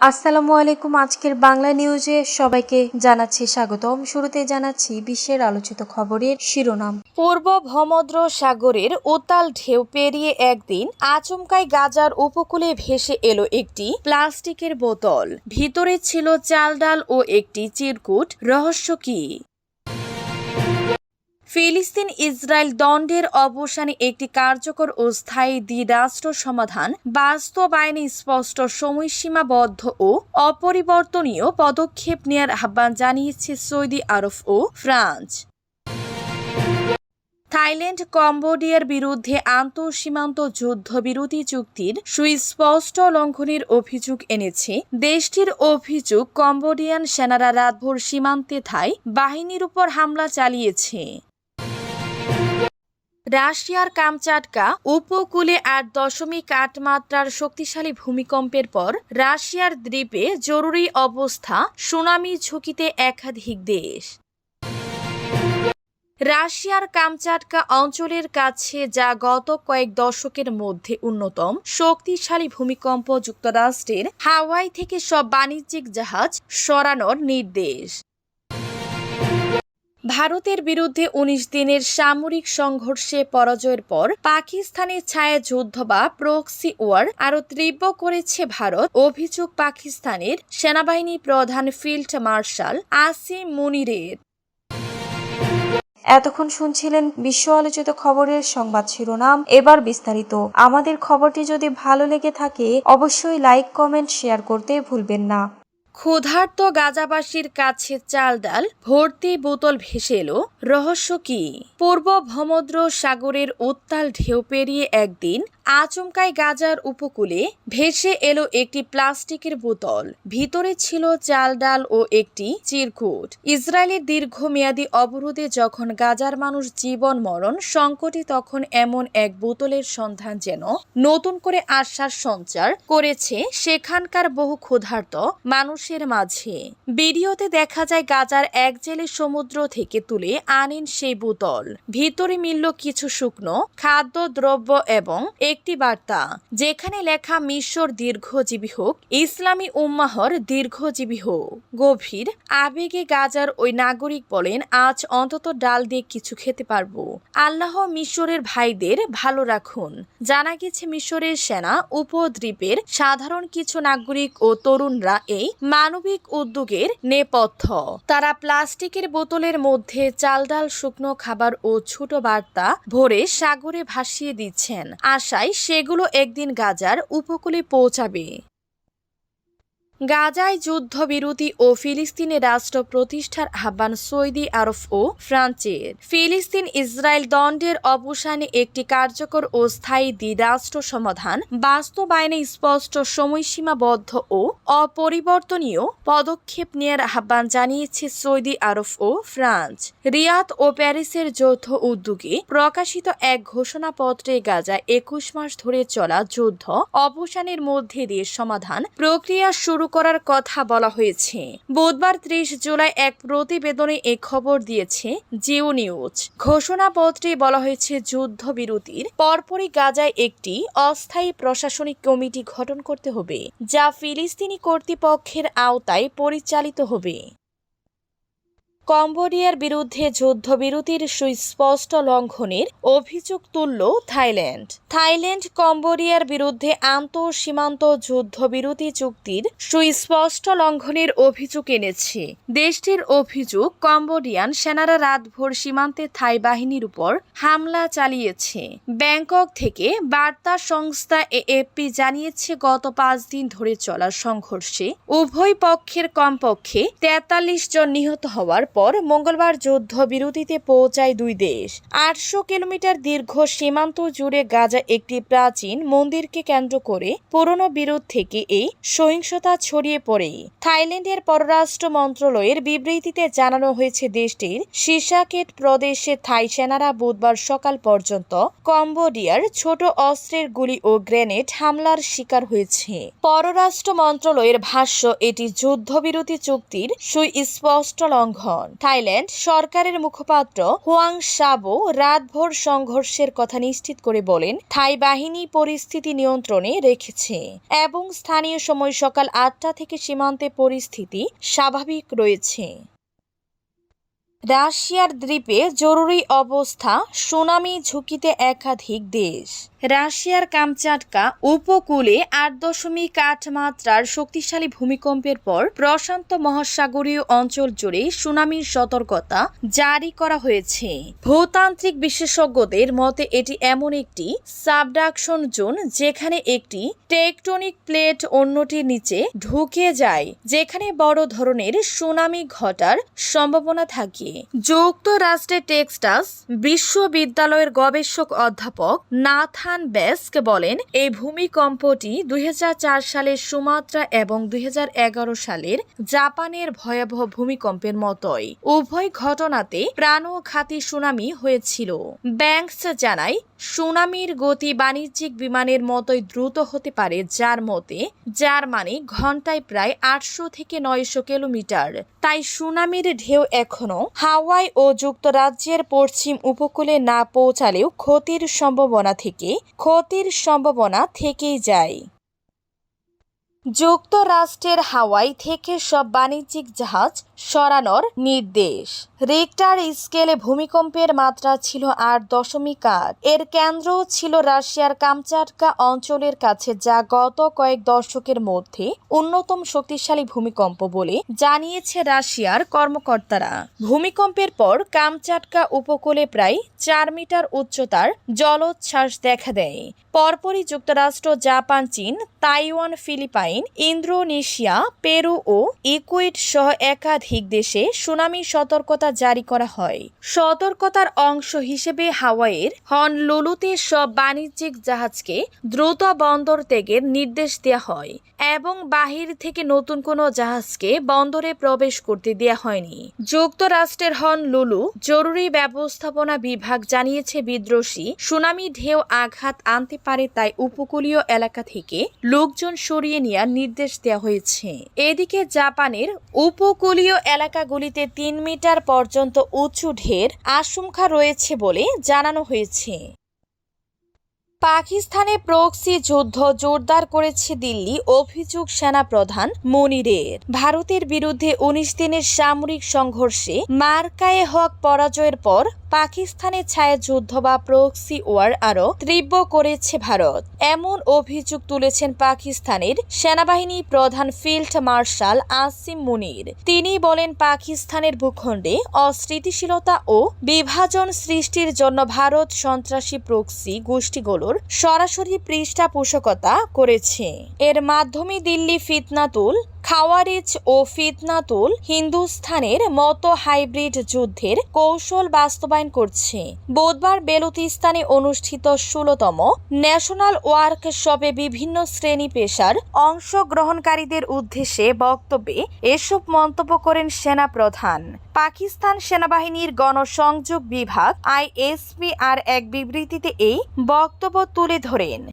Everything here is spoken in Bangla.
আসসালামু আলাইকুম। আজকের বাংলা নিউজে সবাইকে জানাচ্ছি স্বাগতম। শুরুতে জানাচ্ছি বিশ্বের আলোচিত খবরের শিরোনাম। পূর্ব ভমদ্র সাগরের উত্তাল ঢেউ পেরিয়ে একদিন আচমকায় গাজার উপকূলে ভেসে এলো একটি প্লাস্টিকের বোতল। ভিতরে ছিল চাল ডাল ও একটি চিরকুট। রহস্য কি? ফিলিস্তিন ইসরায়েল দণ্ডের অবসানে একটি কার্যকর ও স্থায়ী দ্বিরাষ্ট্র সমাধান বাস্তবায়নে স্পষ্ট সময়সীমাবদ্ধ ও অপরিবর্তনীয় পদক্ষেপ নেওয়ার আহ্বান জানিয়েছে সৌদি আরব ও ফ্রান্স। থাইল্যান্ড, কম্বোডিয়ার বিরুদ্ধে আন্তঃসীমান্ত যুদ্ধবিরতি চুক্তির সুস্পষ্ট লঙ্ঘনের অভিযোগ এনেছে। দেশটির অভিযোগ, কম্বোডিয়ান সেনারা রাতভর সীমান্তে থাই বাহিনীর উপর হামলা চালিয়েছে। রাশিয়ার কামচাটকা উপকূলে আট দশমিক আট মাত্রার শক্তিশালী ভূমিকম্পের পর রাশিয়ার দ্বীপে জরুরি অবস্থা সুনামি ঝুঁকিতে একাধিক দেশ। রাশিয়ার কামচাটকা অঞ্চলের কাছে যা গত কয়েক দশকের মধ্যে অন্যতম শক্তিশালী ভূমিকম্প যুক্তরাষ্ট্রের হাওয়াই থেকে সব বাণিজ্যিক জাহাজ সরানোর নির্দেশ। ভারতের বিরুদ্ধে উনিশ দিনের সামরিক সংঘর্ষে পরাজয়ের পর পাকিস্তানের ছায়া যুদ্ধ বা প্রক্সি ওয়ার আরও তীব্র করেছে ভারত। অভিযোগ পাকিস্তানের সেনাবাহিনী প্রধান ফিল্ড মার্শাল আসিম মুনিরের। এতক্ষণ শুনছিলেন বিশ্ব আলোচিত খবরের সংবাদ শিরোনাম। এবার বিস্তারিত। আমাদের খবরটি যদি ভালো লেগে থাকে, অবশ্যই লাইক, কমেন্ট, শেয়ার করতে ভুলবেন না। ক্ষুধার্ত গাজাবাসীর কাছে চাল ডাল, ভর্তি বোতল ভেসে এলো। রহস্য কি? পূর্ব ভমদ্র সাগরের উত্তাল ঢেউ পেরিয়ে একদিন আচমকাই গাজার উপকূলে ভেসে এলো একটি প্লাস্টিকের বোতল। ভিতরে ছিল চাল ডাল ও একটি চিরকুট। ইসরায়েলের দীর্ঘমেয়াদী অবরোধে যখন গাজার মানুষ জীবন মরণ সংকটে তখন এমন এক বোতলের সন্ধান যেন নতুন করে আশ্বাস সঞ্চার করেছে সেখানকার বহু ক্ষুধার্ত মানুষের মাঝে। ভিডিওতে দেখা যায়, গাজার এক জেলে সমুদ্র থেকে তুলে আনেন সেই বোতল। ভিতরে মিলল কিছু শুকনো খাদ্য দ্রব্য এবং একটি বার্তা, যেখানে লেখা, মিশর দীর্ঘজীবী হোক, ইসলামী উম্মাহর দীর্ঘজীবী হোক। গভীর আবেগে গাজার ওই নাগরিক বলেন, আজ অন্তত ডাল দিয়ে কিছু খেতে পারব। আল্লাহ মিশরের ভাইদের ভালো রাখুন। জানা গেছে, মিশরের সেনা, উপদ্বীপের সাধারণ কিছু নাগরিক ও তরুণরা এই মানবিক উদ্যোগের নেপথ্য। তারা প্লাস্টিকের বোতলের মধ্যে চাল ডাল শুকনো খাবার ও ছোট বার্তা ভরে সাগরে ভাসিয়ে দিচ্ছেন। আশায় সেগুলো একদিন গাজার উপকূলে পৌঁছাবে। গাজায় যুদ্ধবিরতি ও ফিলিস্তিনে রাষ্ট্র প্রতিষ্ঠার আহ্বান সৌদি আরব ও ফ্রান্সের। ফিলিস্তিন ইসরায়েল দণ্ডের অবসানে একটি কার্যকর ও স্থায়ী দ্বিরাষ্ট্র সমাধান বাস্তবায়নে স্পষ্ট সময়সীমাবদ্ধ ও অপরিবর্তনীয় পদক্ষেপ নেয়ার আহ্বান জানিয়েছে সৌদি আরব ও ফ্রান্স। রিয়াদ ও প্যারিসের যৌথ উদ্যোগে প্রকাশিত এক ঘোষণাপত্রে গাজা একুশ মাস ধরে চলা যুদ্ধ অবসানের মধ্যে দিয়ে সমাধান প্রক্রিয়া শুরু করার কথা বলা হয়েছে। বুধবার ত্রিশ জুলাই এক প্রতিবেদনে এ খবর দিয়েছে জিও নিউজ। ঘোষণাপত্রে বলা হয়েছে, যুদ্ধবিরতির পরপরই গাজায় একটি অস্থায়ী প্রশাসনিক কমিটি গঠন করতে হবে, যা ফিলিস্তিনি কর্তৃপক্ষের আওতায় পরিচালিত হবে। কম্বোডিয়ার বিরুদ্ধে যুদ্ধবিরতির সুস্পষ্ট লঙ্ঘনের অভিযোগ তুলল থাইল্যান্ড। থাইল্যান্ড কম্বোডিয়ার বিরুদ্ধে আন্তঃসীমান্ত যুদ্ধবিরতি চুক্তির সুস্পষ্ট লঙ্ঘনের অভিযোগ এনেছে। দেশটির অভিযোগ, কম্বোডিয়ান সেনারা রাতভর সীমান্তে থাই বাহিনীর উপর হামলা চালিয়েছে। ব্যাংকক থেকে বার্তা সংস্থা এএফপি জানিয়েছে, গত পাঁচ দিন ধরে চলা সংঘর্ষে উভয় পক্ষের কমপক্ষে তেতাল্লিশ জন নিহত হওয়ার পর মঙ্গলবার যুদ্ধ বিরতিতে পৌঁছায় দুই দেশ। আটশো কিলোমিটার দীর্ঘ সীমান্ত জুড়ে গাজা একটি প্রাচীন মন্দিরকে কেন্দ্র করে পুরনো বিরোধ থেকে এই সহিংসতা ছড়িয়ে পড়ে। থাইল্যান্ডের পররাষ্ট্র মন্ত্রণালয়ের বিবৃতিতে জানানো হয়েছে, দেশটির সিসাকেট প্রদেশে থাই সেনারা বুধবার সকাল পর্যন্ত কম্বোডিয়ার ছোট অস্ত্রের গুলি ও গ্রেনেড হামলার শিকার হয়েছে। পররাষ্ট্র মন্ত্রণালয়ের ভাষ্য, এটি যুদ্ধবিরতি চুক্তির সুস্পষ্ট লঙ্ঘন। থাইল্যান্ড সরকারের মুখপাত্র হুয়াং সাবো রাতভর সংঘর্ষের কথা নিশ্চিত করে বলেন, থাই বাহিনী পরিস্থিতি নিয়ন্ত্রণে রেখেছে এবং স্থানীয় সময় সকাল আটটা থেকে সীমান্তে পরিস্থিতি স্বাভাবিক রয়েছে। রাশিয়ার দ্বীপে জরুরি অবস্থা, সুনামি ঝুঁকিতে একাধিক দেশ। রাশিয়ার কামচাটকা উপকূলে আট দশমিক আট মাত্রার শক্তিশালী ভূমিকম্পের পর প্রশান্ত মহাসাগরীয় অঞ্চল জুড়ে সুনামির সতর্কতা জারি করা হয়েছে। ভূতান্ত্রিক বিশেষজ্ঞদের মতে, এটি এমন একটি সাবডাকশন জোন যেখানে একটি টেকটনিক প্লেট অন্যটির নিচে ঢুকে যায়, যেখানে বড় ধরনের সুনামি ঘটার সম্ভাবনা থাকে। যুক্তরাষ্ট্রের টেক্সটাস বিশ্ববিদ্যালয়ের গবেষক অধ্যাপক নাথান বেস্ক বলেন, এই ভূমিকম্পটি দুই হাজার চার সালের সুমাত্রা এবং দুই হাজার এগারো সালের জাপানের ভয়াবহ ভূমিকম্পের মতোই। উভয় ঘটনাতে প্রাণঘাতী সুনামি হয়েছিল। ব্যাংকস জানায়, সুনামির গতি বাণিজ্যিক বিমানের মতোই দ্রুত হতে পারে, যার মতে জার্মানি মানে ঘন্টায় প্রায় আটশো থেকে নয়শো কিলোমিটার তাই সুনামির ঢেউ এখনও। হাওয়াই ও যুক্তরাজ্যের পশ্চিম উপকূলে না পৌঁছালেও ক্ষতির সম্ভাবনা থেকে, ক্ষতির সম্ভাবনা থেকেই যায়। যুক্তরাষ্ট্রের হাওয়াই থেকে সব বাণিজ্যিক জাহাজ সরানোর নির্দেশ। রিক্টার স্কেলে ভূমিকম্পের মাত্রা ছিল আট দশমিক আট। এর কেন্দ্র ছিল রাশিয়ার কামচাটকা অঞ্চলের কাছে, যা গত কয়েক দশকের মধ্যে অন্যতম শক্তিশালী ভূমিকম্প বলে জানিয়েছে রাশিয়ার কর্মকর্তারা। ভূমিকম্পের পর কামচাটকা উপকূলে প্রায় চার মিটার উচ্চতার জলোচ্ছ্বাস দেখা দেয়। পরপরই যুক্তরাষ্ট্র, জাপান, চীন, তাইওয়ান, ফিলিপাইন, ইন্দোনেশিয়া, পেরু ও ইকুইড সহ একাধিক দেশে সুনামি সতর্কতা জারি করা হয়। সতর্কতার অংশ হিসেবে হাওয়াইয়ের হনলুলুতে সব বাণিজ্যিক জাহাজকে দ্রুত বন্দর ত্যাগের নির্দেশ দেওয়া হয় এবং বাহির থেকে নতুন কোনো জাহাজকে বন্দরে প্রবেশ করতে দেওয়া হয়নি। যুক্তরাষ্ট্রের হনলুলু জরুরি ব্যবস্থাপনা বিভাগ জানিয়েছে, বিদ্রোহী সুনামি ঢেউ আঘাত আনতে পারে তাই উপকূলীয় এলাকা থেকে লোকজন সরিয়ে নেওয়ার নির্দেশ দেওয়া হয়েছে। এদিকে জাপানের উপকূলীয় এলাকাগুলিতে তিন মিটার পর্যন্ত উঁচু ঢের আশঙ্কা রয়েছে বলে জানানো হয়েছে। পাকিস্তানে প্রক্সি যুদ্ধ জোরদার করেছে দিল্লি, অভিযোগ সেনাপ্রধান মনিরের। ভারতের বিরুদ্ধে উনিশ দিনের সামরিক সংঘর্ষে মার্কায়ে হক পরাজয়ের পর পাকিস্তানের ছায়া যুদ্ধ বা প্রক্সি ওয়ার আরও তীব্র করেছে ভারত। এমন অভিযোগ তুলেছেন পাকিস্তানের সেনাবাহিনী প্রধান ফিল্ড মার্শাল আসিম মুনির। তিনি বলেন, পাকিস্তানের ভূখণ্ডে অস্থিতিশীলতা ও বিভাজন সৃষ্টির জন্য ভারত সন্ত্রাসী প্রক্সি গোষ্ঠীগুলোর সরাসরি পৃষ্ঠপোষকতা করেছে। এর মাধ্যমে দিল্লি ফিতনাতুল খাওয়ারিজ ও ফিতনাতুল হিন্দুস্থানের মতো হাইব্রিড যুদ্ধের কৌশল বাস্তবায়ন করছে। বুধবার বেলুতিস্তানে অনুষ্ঠিত ষোলতম ন্যাশনাল ওয়ার্কশপে বিভিন্ন শ্রেণি পেশার অংশগ্রহণকারীদের উদ্দেশ্যে বক্তব্যে এসব মন্তব্য করেন সেনা প্রধান পাকিস্তান সেনাবাহিনীর গণসংযোগ বিভাগ আইএসপি আর এক বিবৃতিতে এই বক্তব্য তুলে ধরেন।